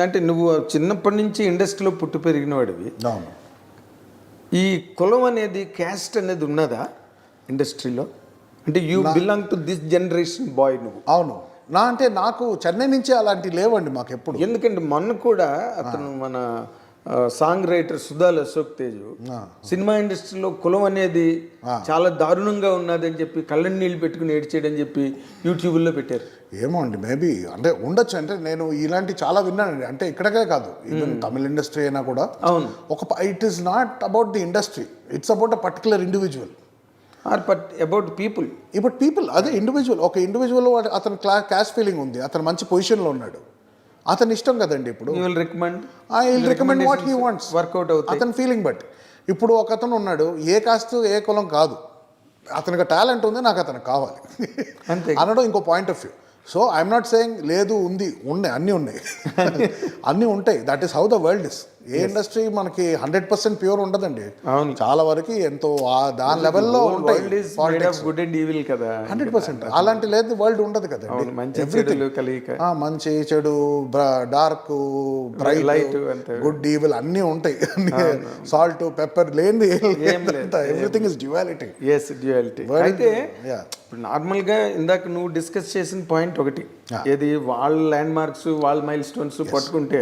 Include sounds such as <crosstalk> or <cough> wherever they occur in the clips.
అంటే నువ్వు చిన్నప్పటి నుంచి ఇండస్ట్రీలో పుట్టి పెరిగిన వాడివి అవును. ఈ కులం అనేది క్యాస్ట్ అనేది ఉన్నదా ఇండస్ట్రీలో? అంటే you belong to this generation boy నువ్వు. అవును. నా అంటే నాకు చెన్నై నుంచి అలాంటివి లేవండి మాకు ఎప్పుడు ఎందుకంటే మొన్న కూడా అతను మన సాంగ్ రైటర్ సుధాల్ అశోక్ తేజ్. సినిమా ఇండస్ట్రీలో కులం అనేది చాలా దారుణంగా ఉన్నది అని చెప్పి కళ్ళని నీళ్ళు పెట్టుకుని ఏడ్చేయడని చెప్పి యూట్యూబ్లో పెట్టారు. ఏమో అండి మేబీ అంటే ఉండొచ్చు. అంటే నేను ఇలాంటి చాలా విన్నానండి. అంటే ఇక్కడకే కాదు ఈవెన్ తమిళ ఇండస్ట్రీ అయినా కూడా అవును. ఒక it is not about the industry it's about a particular individual or but about people ఇప్పుడు పీపుల్ అదే ఇండివిజువల్ ఒక ఇండివిజువల్ అతను క్లా క్యాష్ ఫీలింగ్ ఉంది అతను మంచి పొజిషన్లో ఉన్నాడు. అతని ఇష్టం కదండి ఇప్పుడు. Recommend recommend what he wants work out అవుతాయి అతని ఫీలింగ్ బట్టి. ఇప్పుడు ఒక అతను ఉన్నాడు ఏ కాస్ట్ ఏ కులం కాదు. అతనికి టాలెంట్ ఉంది నాకు అతనికి కావాలి. అంతే. అనడం ఇంకో point of view so I'm not saying లేదు ఉంది ఉన్నాయి అన్నీ ఉన్నాయి. <laughs> అన్నీ ఉంటాయి. That is how the world is a industry మనకి హండ్రెడ్ పర్సెంట్ ప్యూర్ ఉండదండి. అవును. చాలా వరకు ఎంతో దాని లెవెల్లో ఉంటాయి గుడ్ అండ్ ఈవిల్ కదా. హండ్రెడ్ పర్సెంట్ అలాంటి లేదు వరల్డ్ ఉండదు కదండి. మంచి మంచి చెడు dark bright light good evil అన్నీ ఉంటాయి. సాల్ట్ పెప్పర్ లేనిది. Everything is duality yes duality అయితే ఇప్పుడు నార్మల్గా ఇందాక నువ్వు డిస్కస్ చేసిన పాయింట్ ఒకటి. ఏది వాళ్ళ ల్యాండ్ మార్క్స్ వాళ్ళ మైల్ స్టోన్స్ పట్టుకుంటే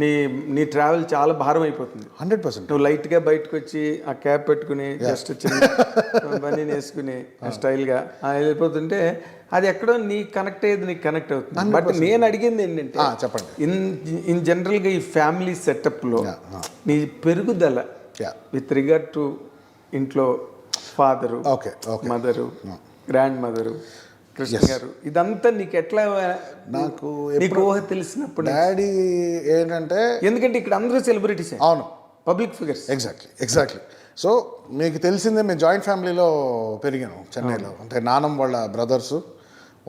నీ నీ ట్రావెల్ చాలా భారం అయిపోతుంది. Hundred percent. నువ్వు లైట్గా బయటకు వచ్చి ఆ క్యాప్ పెట్టుకుని జస్ట్ చిన్న బనీ వేసుకుని స్టైల్గా వెళ్ళిపోతుంటే అది ఎక్కడో నీ కనెక్ట్ అయ్యేది నీకు కనెక్ట్ అవుతుంది. బట్ నేను అడిగింది ఏంటంటే చెప్పండి. ఇన్ ఇన్ జనరల్గా ఈ ఫ్యామిలీ సెటప్లో నీ పెరుగుదల విత్ రిగార్డ్ టు ఇంట్లో father okay okay mother grandmother Krishna గారు ఇదంతా నీకు ఎట్లా నాకు నీకు ఊహ తెలిసినప్పుడు డాడీ ఏంటంటే ఎందుకంటే ఇక్కడ అందరూ సెలబ్రిటీసే అవును. Public figures exactly exactly so మీకు తెలిసిందే మేము జాయింట్ ఫ్యామిలీలో పెరిగాను చెన్నైలో. అంటే నానమ్మ వాళ్ళ బ్రదర్స్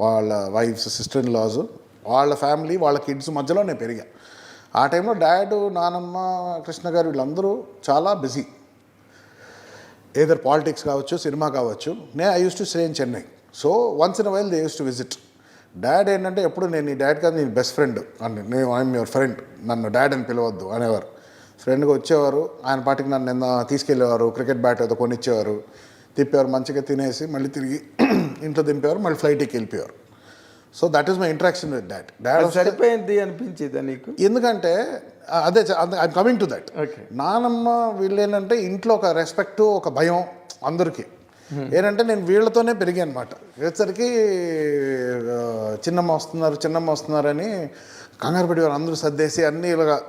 వాళ్ళ వైఫ్స్ సిస్టర్ ఇన్ లాస్ వాళ్ళ ఫ్యామిలీ వాళ్ళ కిడ్స్ మధ్యలో నేను పెరిగా. ఆ టైంలో డాడ్ నానమ్మ కృష్ణ గారు వీళ్ళందరూ చాలా బిజీ ఏదర్ పాలిటిక్స్ కావచ్చు సినిమా కావచ్చు. నేను I use to stay in Chennai so once in while they use to visit dad ఏంటంటే ఎప్పుడు నేను ఈ డాడ్ కాదు నేను బెస్ట్ ఫ్రెండ్ అని నేను ఐఎమ్ యువర్ ఫ్రెండ్ నన్ను డాడ్ అని పిలవద్దు అనేవారు. ఫ్రెండ్గా వచ్చేవారు ఆయన పాటికి నన్ను నిన్న తీసుకెళ్ళేవారు క్రికెట్ బ్యాట్ ఏదో కొనిచ్చేవారు. తిప్పేవారు మంచిగా తినేసి మళ్ళీ తిరిగి <clears throat> ఇంట్లో దింపేవారు మళ్ళీ ఫ్లైట్కి వెళ్ళిపోయారు so that is my interaction with dad dad సరిపోయింది అనిపించేదా నీకు? ఎందుకంటే అదే ఐ కమింగ్ టు దట్ నానమ్మ వీళ్ళు ఏంటంటే ఇంట్లో ఒక రెస్పెక్ట్ ఒక భయం అందరికీ. ఏంటంటే నేను వీళ్ళతోనే పెరిగాను అనమాట వచ్చేసరికి చిన్నమ్మ వస్తున్నారు చిన్నమ్మ వస్తున్నారని కంగారు పడేవారు అందరూ సర్దేసి అన్నీ ఇలాగా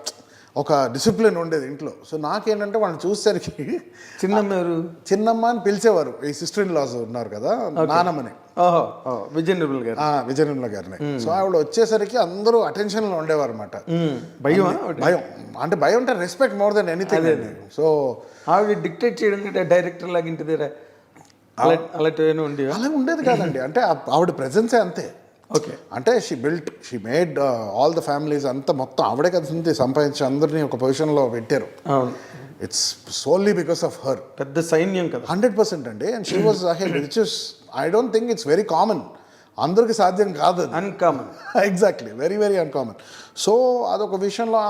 ఒక డిసిప్లిన్ ఉండేది ఇంట్లో. సో నాకేంటంటే వాళ్ళని చూసేసరికి చిన్న మీరు చిన్నమ్మ అని పిలిచేవారు. ఈ సిస్టర్ ఇన్ లాస్ ఉన్నారు కదా నానమ్మని. విజయనిర్మల్ గారు. ఆ, విజయనిర్మల గారిని. సో ఆవిడ వచ్చేసరికి అందరూ అటెన్షన్లో ఉండేవారు అనమాట. భయమా భయం. అంటే భయం అంటే respect more than anything so ఆవిడ డిక్టేట్ చేయడం కంటే డైరెక్టర్ లాగా ఇంటి దగ్గర అలా అలాంటివి ఏమైనా ఉండేవా? అలా ఉండేది కాదండి. <laughs> అంటే ఆవిడ ప్రెజెన్సే అంతే. ఓకే. అంటే she built she made all the families అంతా మొత్తం ఆవిడే కదా సంపాదించి అందరినీ ఒక పొజిషన్లో పెట్టారు. It's solely because of her పెద్ద సైన్యం కదా. హండ్రెడ్ పర్సెంట్ అండి. And she was which is I don't think it's very common అందరికీ సాధ్యం కాదు uncommon exactly very very uncommon so అదొక విషయంలో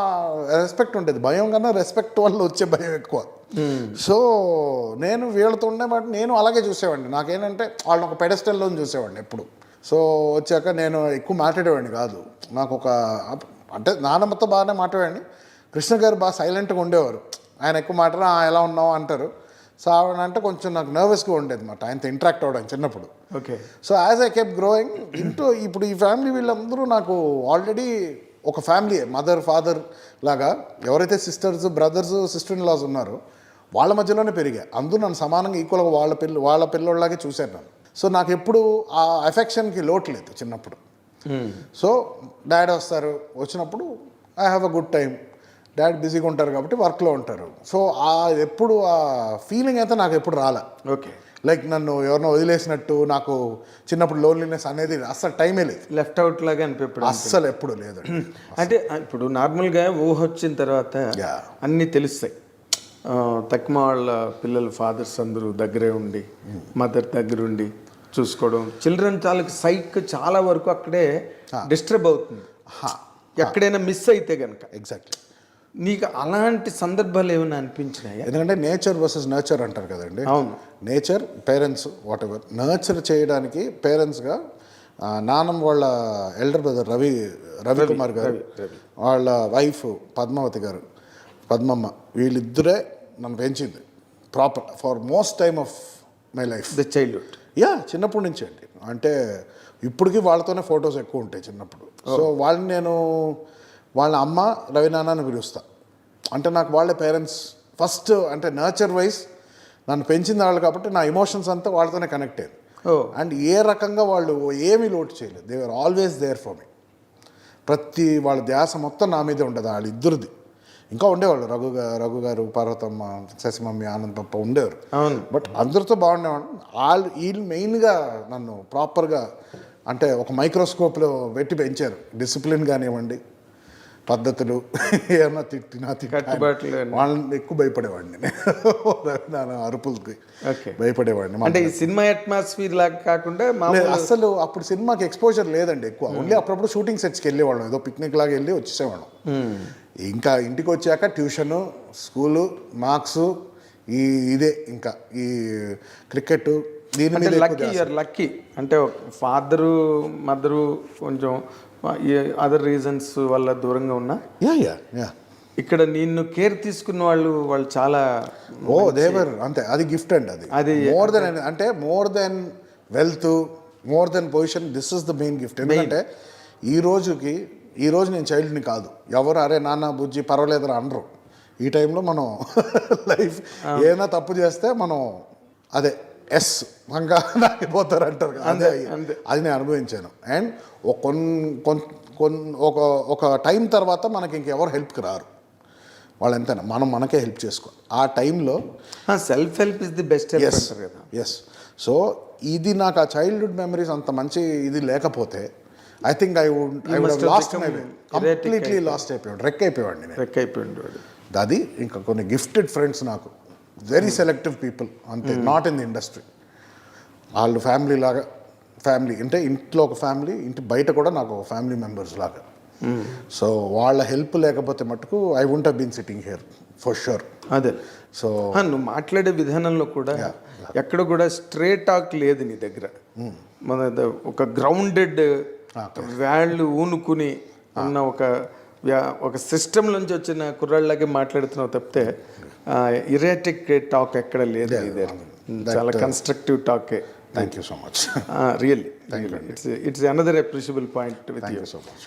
రెస్పెక్ట్ ఉండేది. భయం కన్నా రెస్పెక్ట్ వల్ల వచ్చే భయం ఎక్కువ. సో నేను వీళ్ళతో ఉండేమాట నేను అలాగే చూసేవాడిని. నాకేంటంటే వాళ్ళని ఒక పెడస్టల్లో చూసేవాడిని ఎప్పుడు. సో వచ్చాక నేను ఎక్కువ మాట్లాడేవాడిని కాదు. నాకు ఒక అంటే నానమ్మతో బాగానే మాట్లాడండి కృష్ణ గారు బాగా సైలెంట్గా ఉండేవారు. ఆయన ఎక్కువ మాట్లాడ ఎలా ఉన్నావు? అంటారు. సో ఆవిడ అంటే కొంచెం నాకు నర్వస్గా ఉండేది అనమాట ఆయనతో ఇంటరాక్ట్ అవ్వడం చిన్నప్పుడు. Okay so as I kept growing into ఇప్పుడు ఈ ఫ్యామిలీ వీళ్ళందరూ నాకు ఆల్రెడీ ఒక ఫ్యామిలీ మదర్ ఫాదర్ లాగా. ఎవరైతే sisters brothers sister in laws ఉన్నారో వాళ్ళ మధ్యలోనే పెరిగా. అందరూ నన్ను సమానంగా ఈక్వల్గా వాళ్ళ పిల్ల వాళ్ళ పిల్లోళ్ళలాగే చూశాను నన్ను. సో నాకు ఎప్పుడు ఆ ఎఫెక్షన్కి లోటు లేదు చిన్నప్పుడు. సో డాడీ వస్తారు. వచ్చినప్పుడు I have a good time daddy బిజీగా ఉంటారు కాబట్టి వర్క్లో ఉంటారు. సో ఆ ఎప్పుడు ఆ ఫీలింగ్ అయితే నాకు ఎప్పుడు రాలే. ఓకే లైక్ నన్ను ఎవరినో వదిలేసినట్టు నాకు చిన్నప్పుడు లోన్లీనెస్ అనేది అస్సలు టైమే లేదు. లెఫ్ట్ అవుట్ లాగా అనిపించడం అస్సలు ఎప్పుడు లేదు. అంటే ఇప్పుడు నార్మల్గా ఊహ వచ్చిన తర్వాత. అన్నీ తెలుస్తాయి. తక్కువ వాళ్ళ పిల్లల ఫాదర్స్ అందరూ దగ్గరే ఉండి మదర్ దగ్గర ఉండి చూసుకోవడం. చిల్డ్రన్ చాలా సైక్ చాలా వరకు అక్కడే డిస్టర్బ్ అవుతుంది. ఎక్కడైనా మిస్ అయితే గనక. ఎగ్జాక్ట్లీ నీకు అలాంటి సందర్భాలు ఏమైనా అనిపించినాయా? ఎందుకంటే నేచర్ వర్సెస్ నర్చర్ అంటారు కదండి. అవును. Nature parents whatever nurture చేయడానికి పేరెంట్స్గా నానం వాళ్ళ ఎల్డర్ బ్రదర్ రవి రవి కుమార్ గారు వాళ్ళ వైఫ్ పద్మావతి గారు పద్మమ్మ వీళ్ళిద్దరే నన్ను పెంచింది. Proper for most time of my life. The childhood yeah చిన్నప్పటి నుంచి అండి. అంటే ఇప్పటికీ వాళ్ళతోనే ఫొటోస్ ఎక్కువ ఉంటాయి చిన్నప్పుడు. సో వాళ్ళని నేను వాళ్ళ అమ్మ రవినాన్న అని పిలుస్తా. అంటే నాకు వాళ్ళ పేరెంట్స్. ఫస్ట్ అంటే నర్చర్ వైజ్ నన్ను పెంచిన వాళ్ళు కాబట్టి నా ఎమోషన్స్ అంతా వాళ్ళతోనే కనెక్ట్ అయ్యింది అండ్ ఏ రకంగా వాళ్ళు ఏమీ లోటు చేయలేదు. They are always there for me ప్రతి వాళ్ళ ధ్యాస మొత్తం నా మీదే ఉండదు. వాళ్ళ ఇద్దరిది. ఇంకా ఉండేవాళ్ళు. రఘు రఘు గారు పార్వతమ్మ శశిమమ్మి ఆనంద్ పప్ప ఉండేవారు. బట్ అందరితో బాగుండేవాడు వాళ్ళు వీళ్ళు మెయిన్గా నన్ను ప్రాపర్గా అంటే ఒక మైక్రోస్కోప్లో పెట్టి పెంచారు. డిసిప్లిన్ కానివ్వండి పద్ధతులు <laughs> ఏమన్నా తిట్టినా అన్నీ. వాళ్ళని ఎక్కువ భయపడేవాడిని నేను. <laughs> అరుపులకి ఓకే. భయపడేవాడిని అంటే ఈ సినిమా అట్మాస్ఫియర్ లాగా కాకుండా అసలు అప్పుడు సినిమాకి ఎక్స్పోజర్ లేదండి ఎక్కువ. ఓన్లీ అప్పుడప్పుడు షూటింగ్ సెట్స్కి వెళ్ళేవాళ్ళం. ఏదో పిక్నిక్ లాగా వెళ్ళి వచ్చేసేవాళ్ళం. ఇంకా ఇంటికి వచ్చాక ట్యూషను స్కూలు మార్క్స్ ఈ ఇదే ఇంకా ఈ క్రికెట్ దీని మీద లక్కీ లక్కీ అంటే ఫాదరు మదరు కొంచెం అదర్ రీజన్స్ వల్ల దూరంగా ఉన్నా? యా యా యా ఇక్కడ నిన్ను కేర్ తీసుకున్న వాళ్ళు వాళ్ళు చాలా ఓ దేవర్ అంతే. అది గిఫ్ట్ అండి అది. అది మోర్ దెన్ అంటే more than wealth more than position this is the main gift ఎందుకంటే ఈ రోజుకి ఈ రోజు నేను చైల్డ్ని కాదు. ఎవరు అరే నాన్న బుజ్జి పర్వాలేదురా అనరు. ఈ టైంలో మనం <laughs> లైఫ్ ఏదైనా తప్పు చేస్తే మనం అదే. ఎస్ మంగా నాకిపోతారు అంటారు అదే అంతే. అది నేను అనుభవించాను. అండ్ కొన్ కొన్ ఒక ఒక టైం తర్వాత మనకి ఇంకెవరు హెల్ప్కి రారు. వాళ్ళు ఎంతైనా మనం మనకే హెల్ప్ చేసుకోవాలి. ఆ టైంలో self help is the best yes కదా. ఎస్ సో ఇది నాకు ఆ చైల్డ్హుడ్ మెమరీస్ అంత మంచి ఇది లేకపోతే I think I would I would lost completely lost అయిపోయాడు. రెక్ అయిపోయాడు. రెక్ అయిపోయింది వాడు అది ఇంకా కొన్ని గిఫ్టెడ్ ఫ్రెండ్స్ నాకు. వెరీ సెలెక్టివ్ పీపుల్ అంతే నాట్ ఇన్ ది ఇండస్ట్రీ వాళ్ళు ఫ్యామిలీ లాగా ఫ్యామిలీ అంటే ఇంట్లో ఒక ఫ్యామిలీ ఇంటి బయట కూడా నాకు ఒక ఫ్యామిలీ మెంబర్స్ లాగా. సో వాళ్ళ హెల్ప్ లేకపోతే మటుకు I won't been sitting here for sure అదే. సో నువ్వు మాట్లాడే విధానంలో కూడా ఎక్కడ కూడా స్ట్రేట్ టాక్ లేదు నీ దగ్గర. మన ద- ఒక గ్రౌండెడ్ వాళ్ళు ఊనుకుని ఉన్న ఒక ఒక సిస్టమ్ నుంచి వచ్చిన కుర్రాళ్ళలాగే మాట్లాడుతున్నావు తప్పితే ఇరేటిక్ టాక్ ఎక్కడ లేదు చాలా constructive టాకే thank you so much really it's it's another appreciable point with you so much